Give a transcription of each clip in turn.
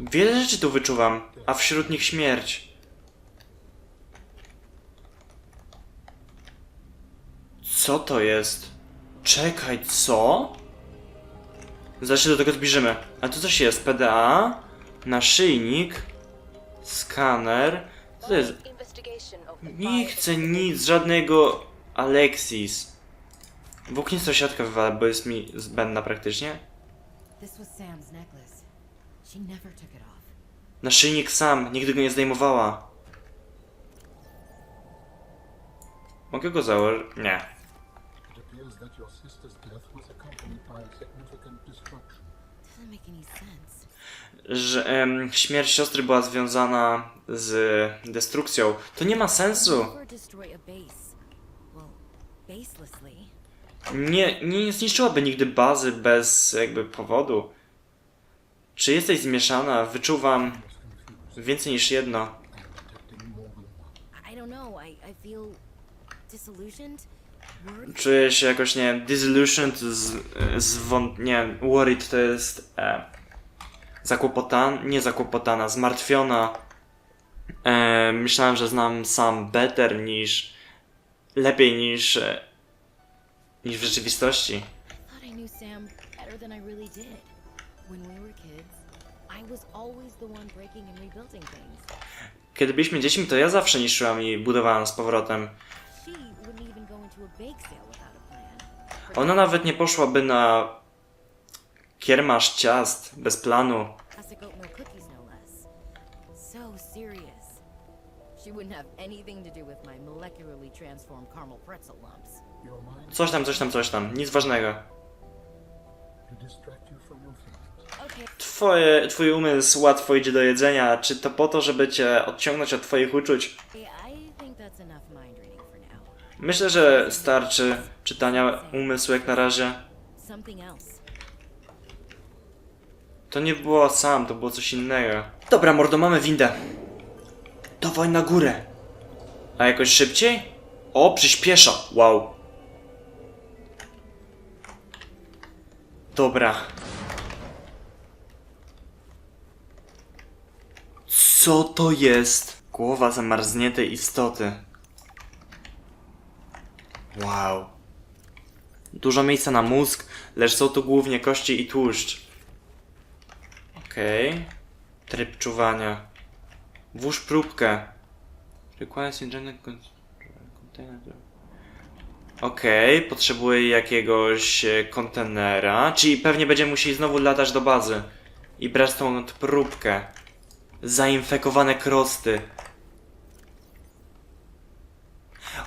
Wiele rzeczy tu wyczuwam, a wśród nich śmierć. Co to jest? Czekaj, co? Zaraz się do tego zbliżymy. A tu coś jest? PDA, naszyjnik, skaner. Co to jest? Nie chcę nic, żadnego Alexis. Włóknij sąsiadkę wywalę, bo jest mi zbędna praktycznie. This was Sam's necklace. Naszyjnik sam, nigdy go nie zdejmowała. Mogę go założyć? Nie. Że em, śmierć siostry była związana z destrukcją. To nie ma sensu. Nie, nie zniszczyłaby nigdy bazy bez jakby powodu. Czy jesteś zmieszana? Wyczuwam więcej niż jedno. Czuję się jakoś, nie wiem, disillusioned, z, zwą... nie, worried to jest e, zakłopotana, nie zakłopotana, zmartwiona. E, myślałem, że znam sam better niż, lepiej niż, e, niż w rzeczywistości. I Kiedy byliśmy dziećmi, to ja zawsze niszczyłam i budowałam z powrotem. Ona nawet nie poszłaby na kiermasz ciast bez planu. No mind Coś tam, coś tam, coś tam. Nic ważnego. Twoje, twój umysł łatwo idzie do jedzenia. Czy to po to, żeby cię odciągnąć od twoich uczuć? Myślę, że starczy czytania umysłu jak na razie. To nie było sam, to było coś innego. Dobra, mordo, mamy windę. Dawaj na górę. A jakoś szybciej? O, przyspiesza. Wow. Dobra. Co to jest? Głowa zamarzniętej istoty. Wow. Dużo miejsca na mózg, lecz są to głównie kości i tłuszcz. Okej. Tryb czuwania. Włóż próbkę. Requires container. Okej, potrzebuję jakiegoś e, kontenera, czyli pewnie będziemy musieli znowu latać do bazy i brać tą próbkę. Zainfekowane krosty.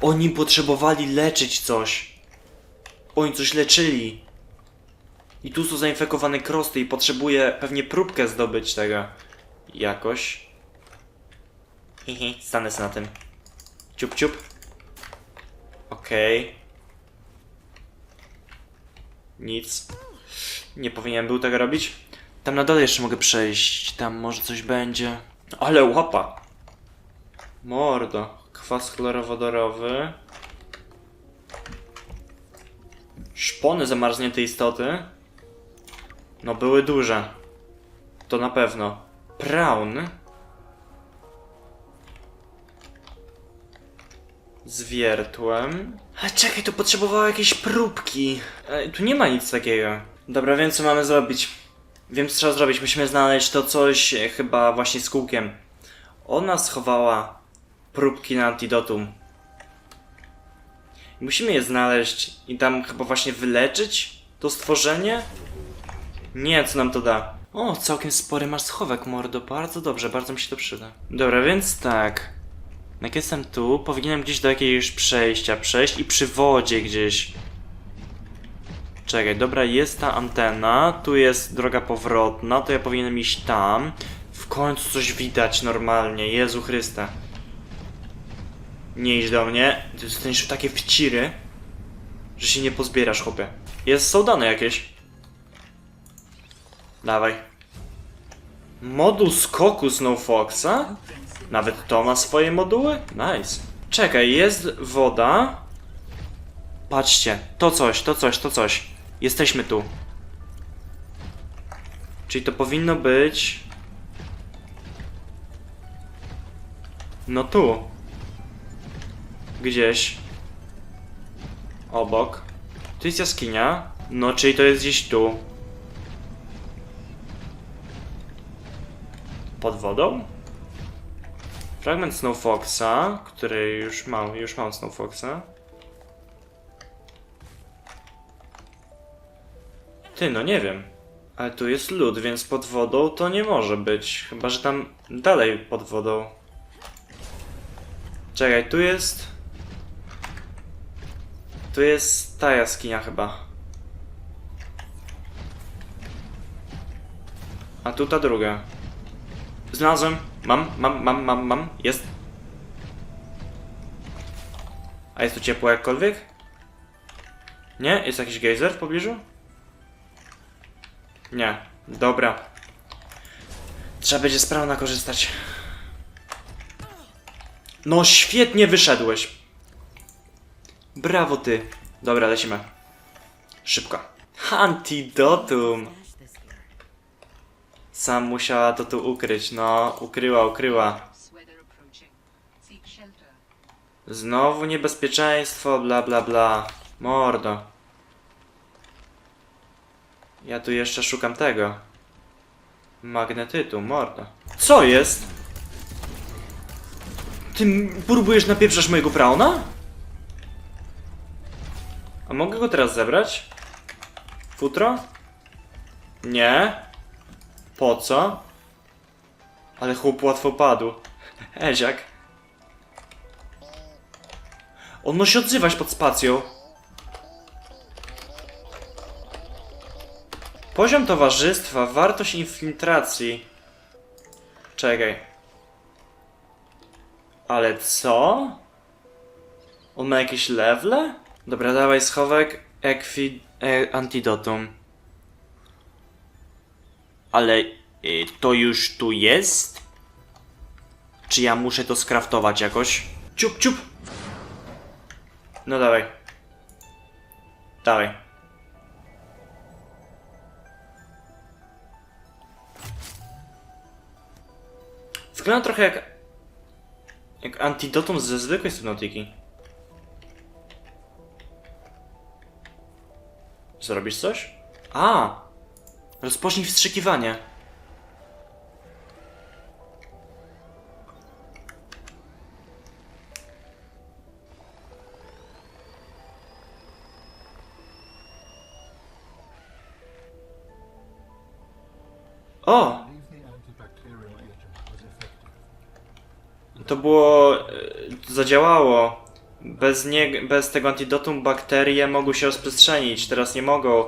Oni potrzebowali leczyć coś. Oni coś leczyli. I tu są zainfekowane krosty i potrzebuję pewnie próbkę zdobyć tego. Jakoś. Hihi, stanę na tym. Ciup, ciup. Okej. Nic. Nie powinienem był tego robić. Tam na dole jeszcze mogę przejść. Tam może coś będzie. Ale łapa. Mordo. Kwas chlorowodorowy. Szpony zamarznięte istoty. No były duże. To na pewno. Praun. Z wiertłem. Ale czekaj, tu potrzebowało jakiejś próbki. E, tu nie ma nic takiego. Dobra, wiem co mamy zrobić. Wiem co trzeba zrobić. Musimy znaleźć to coś e, chyba właśnie z kółkiem. Ona schowała próbki na antidotum. Musimy je znaleźć i tam chyba właśnie wyleczyć to stworzenie? Nie, co nam to da? O, całkiem spory masz schowek, mordo. Bardzo dobrze, bardzo mi się to przyda. Dobra, więc tak. Jak jestem tu, powinienem gdzieś do jakiegoś przejścia przejść i przy wodzie gdzieś. Czekaj, dobra, jest ta antena, tu jest droga powrotna, to ja powinienem iść tam. W końcu coś widać normalnie, Jezu Chryste. Nie idź do mnie, ty dostaniesz takie wciry, że się nie pozbierasz, chłopie. Jest, są dane jakieś. Dawaj. Moduł skoku Snowfoxa? Nawet to ma swoje moduły? Nice. Czekaj, jest woda. Patrzcie, to coś, to coś, to coś. Jesteśmy tu. Czyli to powinno być... No tu. Gdzieś. Obok. Tu jest jaskinia. No, czyli to jest gdzieś tu. Pod wodą? Fragment Snow Foxa, który już mam, już mam Snow Foxa. Ty, no nie wiem. Ale tu jest lód, więc pod wodą to nie może być. Chyba, że tam dalej pod wodą. Czekaj, tu jest... Tu jest ta jaskinia chyba. A tu ta druga. Znalazłem. Mam, mam, mam, mam, mam. Jest. A jest tu ciepło jakkolwiek? Nie? Jest jakiś gejzer w pobliżu? Nie. Dobra. Trzeba będzie sprawna korzystać. No świetnie wyszedłeś. Brawo ty. Dobra, lecimy. Szybko. Antidotum. Sam musiała to tu ukryć. No, ukryła, ukryła. Znowu niebezpieczeństwo, bla bla bla. Mordo. Ja tu jeszcze szukam tego. Magnetytu, mordo. Co jest? Ty próbujesz napieprzasz mojego prauna? A mogę go teraz zebrać? Futro? Nie. Po co? Ale chłop łatwo padł. Eziak. On musi odzywać pod spacją. Poziom towarzystwa, wartość infiltracji. Czekaj. Ale co? On ma jakieś lewle? Dobra, dawaj schowek ekwi... E, antidotum. Ale y, to już tu jest? Czy ja muszę to skraftować jakoś? Ciup, ciup! No dawaj. Dawaj. Wygląda trochę jak... Jak antidotum ze zwykłej Subnautiki. Zrobisz coś? A! Rozpocznij wstrzykiwanie. O! To było. e, zadziałało. Bez, nie, bez tego antidotum bakterie mogły się rozprzestrzenić, teraz nie mogą.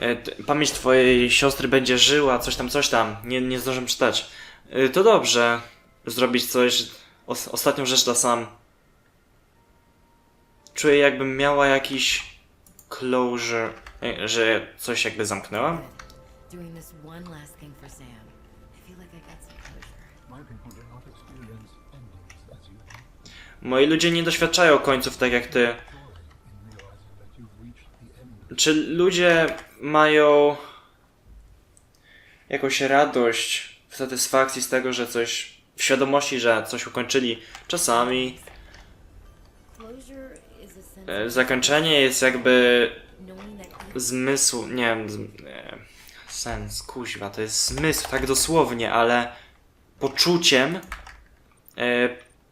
E, Pamięć twojej siostry będzie żyła, coś tam, coś tam. Nie, nie zdążę czytać. E, To dobrze. Zrobić coś. Os ostatnią rzecz dla sam. Czuję jakbym miała jakiś closure, że coś jakby zamknęłam. Doing this one last thing for Sam. I feel like I got some closure. Moi ludzie nie doświadczają końców tak jak ty. Czy ludzie mają jakąś radość satysfakcji z tego, że coś, w świadomości, że coś ukończyli? Czasami e, zakończenie jest jakby zmysł, nie wiem, e, sens, kuźwa, to jest zmysł, tak dosłownie, ale poczuciem, e,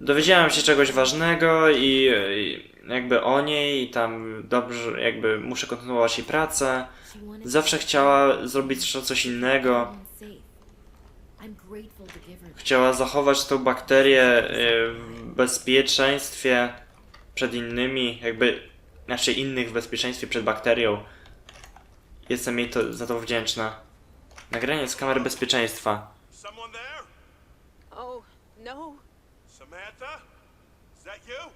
dowiedziałem się czegoś ważnego i, i jakby o niej i tam dobrze, jakby muszę kontynuować jej pracę. Zawsze chciała zrobić jeszcze coś innego. Chciała zachować tą bakterię e, w bezpieczeństwie przed innymi, jakby, znaczy innych w bezpieczeństwie przed bakterią. Jestem jej to, za to wdzięczna. Nagranie z kamery bezpieczeństwa. Oh, no. Samantha? Is that you?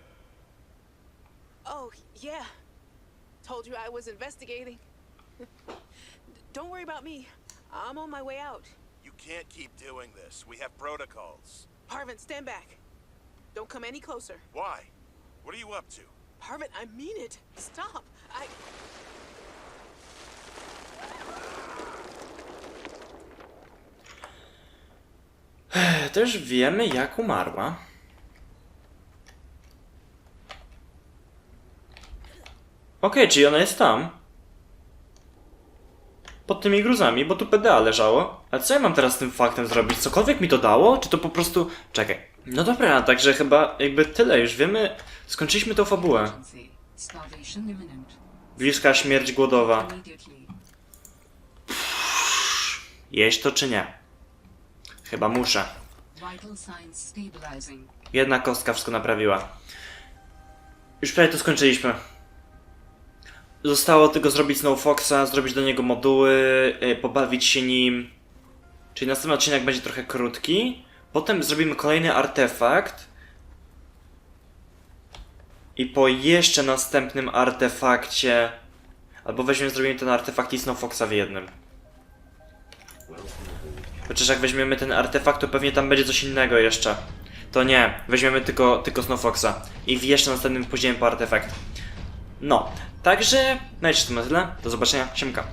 Oh, yeah. Told you I was investigating. Don't worry about me. I'm on my way out. You can't keep doing this. We have protocols. Parvin, stand back. Don't come any closer. Why? What are you up to? Parvin, I mean it. Stop. I. Też wiemy, jak umarła. Okej, czyli ona jest tam. Pod tymi gruzami, bo tu PDA leżało. A co ja mam teraz z tym faktem zrobić? Cokolwiek mi to dało? Czy to po prostu... Czekaj. No dobra, także chyba jakby tyle. Już wiemy... Skończyliśmy tą fabułę. Bliska śmierć głodowa. Jeść to czy nie? Chyba muszę. Jedna kostka wszystko naprawiła. Już prawie to skończyliśmy. Zostało tylko zrobić Snow Foxa, zrobić do niego moduły, yy, pobawić się nim. Czyli następny odcinek będzie trochę krótki. Potem zrobimy kolejny artefakt. I po jeszcze następnym artefakcie. Albo weźmiemy, zrobimy ten artefakt i Snow Foxa w jednym. Chociaż jak weźmiemy ten artefakt, to pewnie tam będzie coś innego jeszcze. To nie, weźmiemy tylko, tylko Snow Foxa. I w jeszcze następnym pójdziemy po artefakt. No, także, no i to na tyle. Do zobaczenia, siemka.